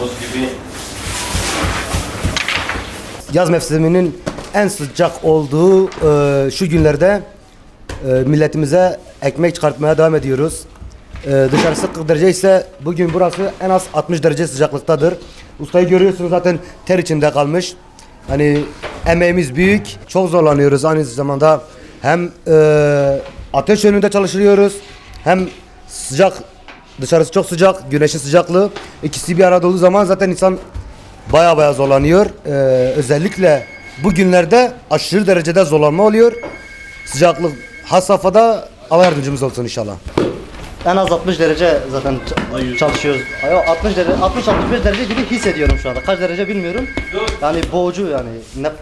buz gibi. Yaz mevsiminin en sıcak olduğu e, şu günlerde e, milletimize ekmek çıkartmaya devam ediyoruz. E, dışarısı 40 derece ise bugün burası en az 60 derece sıcaklıktadır. Ustayı görüyorsunuz zaten ter içinde kalmış. Hani emeğimiz büyük, çok zorlanıyoruz aynı zamanda. Hem e, ateş önünde çalışıyoruz, hem sıcak, dışarısı çok sıcak, güneşin sıcaklığı. İkisi bir arada olduğu zaman zaten insan baya baya zorlanıyor. Ee, özellikle bu günlerde aşırı derecede zorlanma oluyor. Sıcaklık has safhada Allah yardımcımız olsun inşallah. En az 60 derece zaten ç- çalışıyoruz. Ay, 60 derece, 60-65 derece gibi hissediyorum şu anda. Kaç derece bilmiyorum. Yani boğucu yani.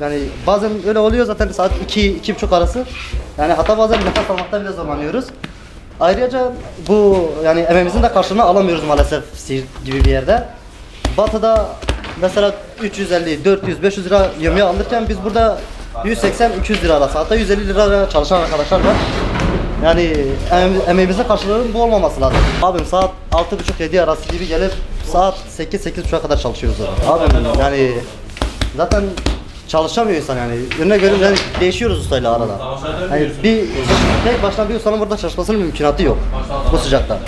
Yani bazen öyle oluyor zaten saat 2 iki buçuk arası. Yani hatta bazen nefes almakta bile zorlanıyoruz. Ayrıca bu yani emeğimizin de karşılığını alamıyoruz maalesef Siirt gibi bir yerde. Batı'da mesela 350, 400, 500 lira yemeği alırken biz burada 180, 200 lira arası hatta 150 lira çalışan arkadaşlar var. Yani em- emeğimizin karşılığının bu olmaması lazım. Abim saat 6.30-7 arası gibi gelip saat 8-8.30'a kadar çalışıyoruz zaten. Abim yani zaten çalışamıyor insan yani. Önüne göre yani değişiyoruz ustayla arada. Yani bir tek başına bir ustanın burada çalışmasının mümkünatı yok bu sıcakta.